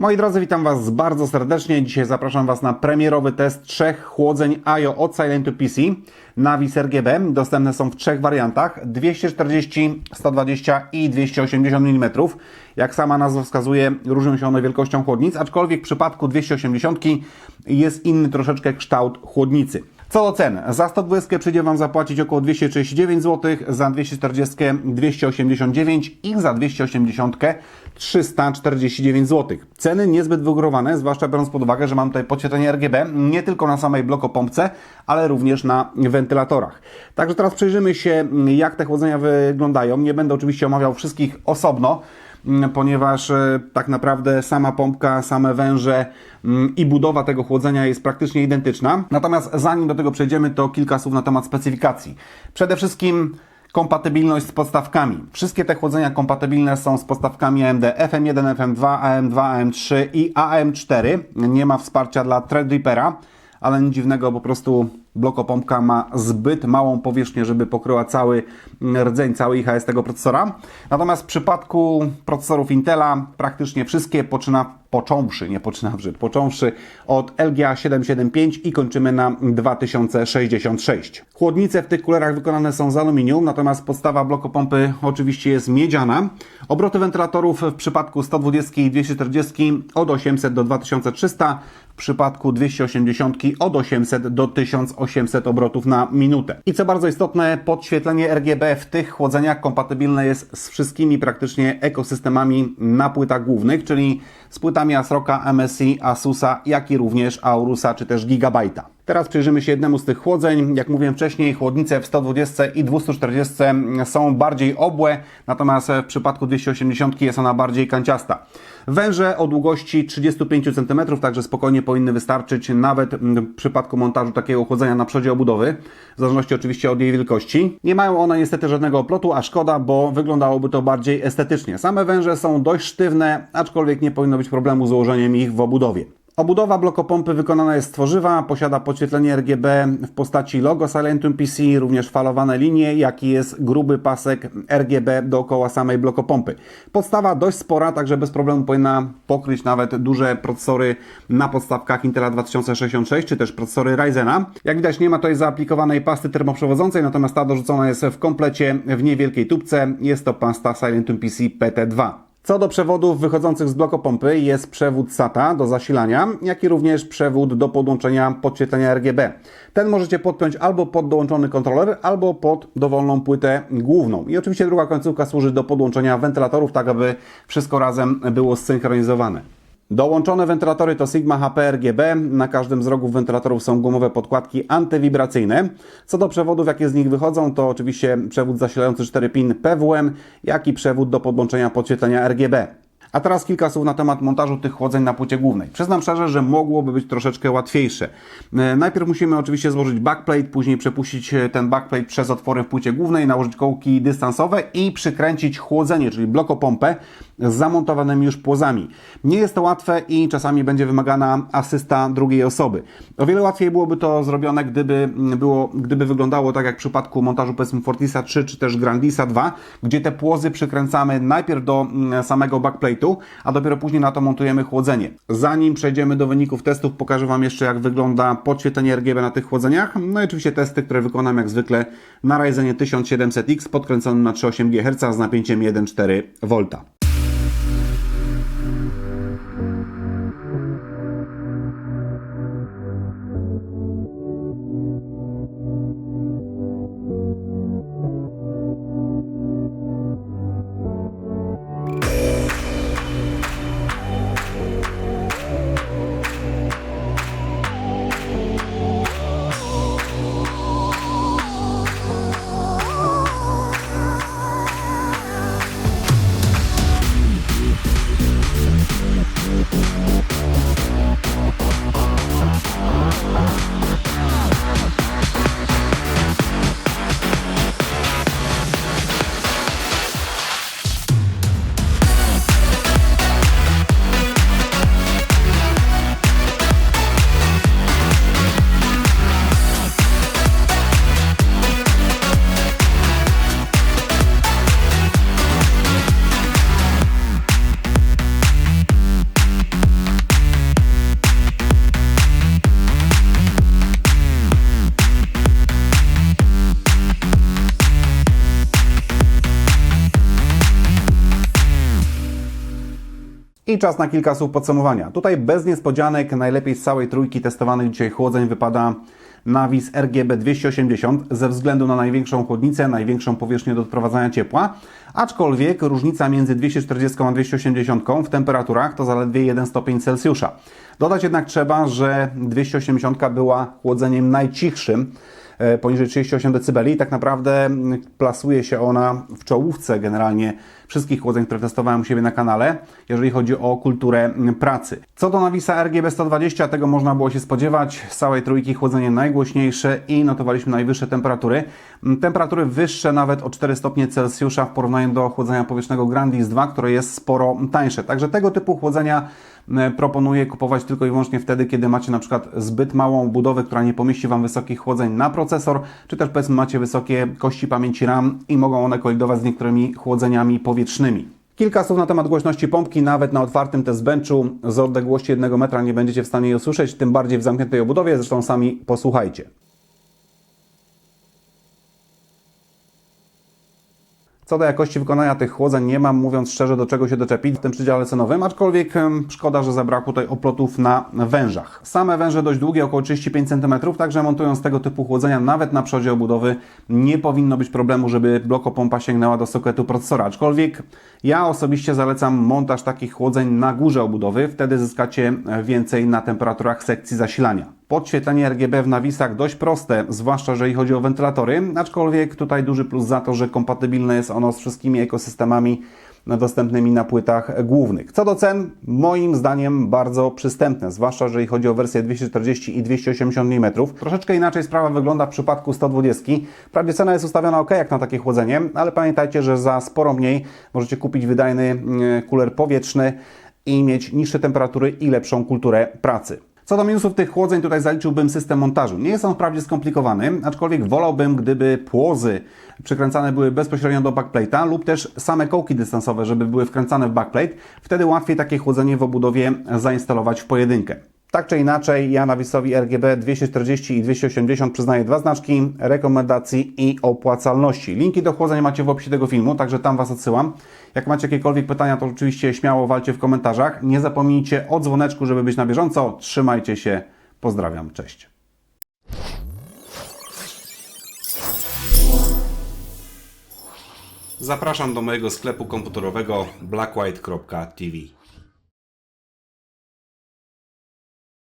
Moi drodzy, witam Was bardzo serdecznie. Dzisiaj zapraszam Was na premierowy test trzech chłodzeń IO od Silentu PC na WIS RGB. Dostępne są w trzech wariantach 240, 120 i 280 mm. Jak sama nazwa wskazuje, różnią się one wielkością chłodnic, aczkolwiek w przypadku 280 jest inny troszeczkę kształt chłodnicy. Co do cen, za 120 przyjdzie Wam zapłacić około 239 zł, za 240 289 i za 280 349 zł. Ceny niezbyt wygórowane, zwłaszcza biorąc pod uwagę, że mam tutaj podświetlenie RGB nie tylko na samej blokopompce, ale również na wentylatorach. Także teraz przyjrzymy się, jak te chłodzenia wyglądają. Nie będę oczywiście omawiał wszystkich osobno, ponieważ e, tak naprawdę sama pompka, same węże mm, i budowa tego chłodzenia jest praktycznie identyczna. Natomiast zanim do tego przejdziemy, to kilka słów na temat specyfikacji. Przede wszystkim kompatybilność z podstawkami. Wszystkie te chłodzenia kompatybilne są z podstawkami AMD FM1, FM2, AM2, AM3 i AM4. Nie ma wsparcia dla Threadrippera, ale nic dziwnego, po prostu blokopompka ma zbyt małą powierzchnię, żeby pokryła cały rdzeń, cały IHS tego procesora. Natomiast w przypadku procesorów Intela praktycznie wszystkie poczyna, począwszy, nie poczynawszy, począwszy od LGA 775 i kończymy na 2066. Chłodnice w tych kulerach wykonane są z aluminium, natomiast podstawa blokopompy oczywiście jest miedziana. Obroty wentylatorów w przypadku 120 i 240 od 800 do 2300, w przypadku 280 od 800 do 1800 obrotów na minutę. I co bardzo istotne, podświetlenie RGB w tych chłodzeniach kompatybilne jest z wszystkimi praktycznie ekosystemami na płytach głównych, czyli z płytami Asroka, MSI, Asusa, jak i również Aurusa czy też Gigabyte'a. Teraz przyjrzymy się jednemu z tych chłodzeń. Jak mówiłem wcześniej, chłodnice w 120 i 240 są bardziej obłe, natomiast w przypadku 280 jest ona bardziej kanciasta. Węże o długości 35 cm, także spokojnie powinny wystarczyć nawet w przypadku montażu takiego chłodzenia na przodzie obudowy, w zależności oczywiście od jej wielkości. Nie mają one niestety żadnego oplotu, a szkoda, bo wyglądałoby to bardziej estetycznie. Same węże są dość sztywne, aczkolwiek nie powinno być problemu z ułożeniem ich w obudowie. Obudowa blokopompy wykonana jest z tworzywa, posiada podświetlenie RGB w postaci logo Silentum PC, również falowane linie, jak i jest gruby pasek RGB dookoła samej blokopompy. Podstawa dość spora, także bez problemu powinna pokryć nawet duże procesory na podstawkach Intela 2066, czy też procesory Ryzena. Jak widać nie ma tutaj zaaplikowanej pasty termoprzewodzącej, natomiast ta dorzucona jest w komplecie w niewielkiej tubce. Jest to pasta Silentum PC PT2. Co do przewodów wychodzących z blokopompy jest przewód SATA do zasilania, jak i również przewód do podłączenia podświetlenia RGB. Ten możecie podpiąć albo pod dołączony kontroler, albo pod dowolną płytę główną. I oczywiście druga końcówka służy do podłączenia wentylatorów, tak aby wszystko razem było zsynchronizowane. Dołączone wentylatory to Sigma HP RGB. Na każdym z rogów wentylatorów są gumowe podkładki antywibracyjne. Co do przewodów, jakie z nich wychodzą, to oczywiście przewód zasilający 4 pin PWM, jak i przewód do podłączenia podświetlenia RGB. A teraz kilka słów na temat montażu tych chłodzeń na płycie głównej. Przyznam szczerze, że mogłoby być troszeczkę łatwiejsze. E, Najpierw musimy oczywiście złożyć backplate, później przepuścić e, ten backplate przez otwory w płycie głównej, nałożyć kołki dystansowe i przykręcić chłodzenie, czyli blokopompę z zamontowanymi już płozami. Nie jest to łatwe i czasami będzie wymagana asysta drugiej osoby. O wiele łatwiej byłoby to zrobione, gdyby, było, gdyby wyglądało tak jak w przypadku montażu powiedzmy Fortisa 3 czy też Grandisa 2, gdzie te płozy przykręcamy najpierw do mm, samego a dopiero później na to montujemy chłodzenie. Zanim przejdziemy do wyników testów, pokażę Wam jeszcze jak wygląda podświetlenie RGB na tych chłodzeniach. No i oczywiście testy, które wykonam jak zwykle na Ryzenie 1700X podkręconym na 3,8 GHz z napięciem 1,4 V. I czas na kilka słów podsumowania. Tutaj bez niespodzianek najlepiej z całej trójki testowanych dzisiaj chłodzeń wypada Navis RGB 280 ze względu na największą chłodnicę, największą powierzchnię do odprowadzania ciepła, aczkolwiek różnica między 240 a 280 w temperaturach to zaledwie 1 stopień Celsjusza. Dodać jednak trzeba, że 280 była chłodzeniem najcichszym, e, poniżej 38 dB i tak naprawdę plasuje się ona w czołówce generalnie wszystkich chłodzeń, które testowałem u siebie na kanale, jeżeli chodzi o kulturę pracy. Co do Navisa RGB 120, tego można było się spodziewać. Z całej trójki chłodzenie najgłośniejsze i notowaliśmy najwyższe temperatury. Temperatury wyższe nawet o 4 stopnie Celsjusza w porównaniu do chłodzenia powietrznego Grandis 2, które jest sporo tańsze. Także tego typu chłodzenia proponuję kupować tylko i wyłącznie wtedy, kiedy macie na przykład zbyt małą budowę, która nie pomieści Wam wysokich chłodzeń na procesor, czy też powiedzmy macie wysokie kości pamięci RAM i mogą one kolidować z niektórymi chłodzeniami powietrznymi. Kilka słów na temat głośności pompki. Nawet na otwartym test z odległości 1 metra nie będziecie w stanie jej usłyszeć, tym bardziej w zamkniętej obudowie. Zresztą sami posłuchajcie. Co do jakości wykonania tych chłodzeń nie mam, mówiąc szczerze, do czego się doczepić w tym przydziale cenowym, aczkolwiek szkoda, że zabrakło tutaj oplotów na wężach. Same węże dość długie, około 35 cm, także montując tego typu chłodzenia nawet na przodzie obudowy nie powinno być problemu, żeby blokopompa sięgnęła do sokietu procesora. Aczkolwiek ja osobiście zalecam montaż takich chłodzeń na górze obudowy, wtedy zyskacie więcej na temperaturach sekcji zasilania. Podświetlenie RGB w nawisach dość proste, zwłaszcza jeżeli chodzi o wentylatory, aczkolwiek tutaj duży plus za to, że kompatybilne jest ono z wszystkimi ekosystemami dostępnymi na płytach głównych. Co do cen, moim zdaniem bardzo przystępne, zwłaszcza jeżeli chodzi o wersję 240 i 280 mm. Troszeczkę inaczej sprawa wygląda w przypadku 120. Wprawdzie cena jest ustawiona ok jak na takie chłodzenie, ale pamiętajcie, że za sporo mniej możecie kupić wydajny mm, kuler powietrzny i mieć niższe temperatury i lepszą kulturę pracy. Co do minusów tych chłodzeń, tutaj zaliczyłbym system montażu. Nie jest on wprawdzie skomplikowany, aczkolwiek wolałbym, gdyby płozy przykręcane były bezpośrednio do backplate'a lub też same kołki dystansowe, żeby były wkręcane w backplate. Wtedy łatwiej takie chłodzenie w obudowie zainstalować w pojedynkę. Tak czy inaczej, ja Navisowi RGB 240 i 280 przyznaję dwa znaczki rekomendacji i opłacalności. Linki do chłodzenia macie w opisie tego filmu, także tam Was odsyłam. Jak macie jakiekolwiek pytania, to oczywiście śmiało walcie w komentarzach. Nie zapomnijcie o dzwoneczku, żeby być na bieżąco. Trzymajcie się. Pozdrawiam. Cześć. Zapraszam do mojego sklepu komputerowego blackwhite.tv.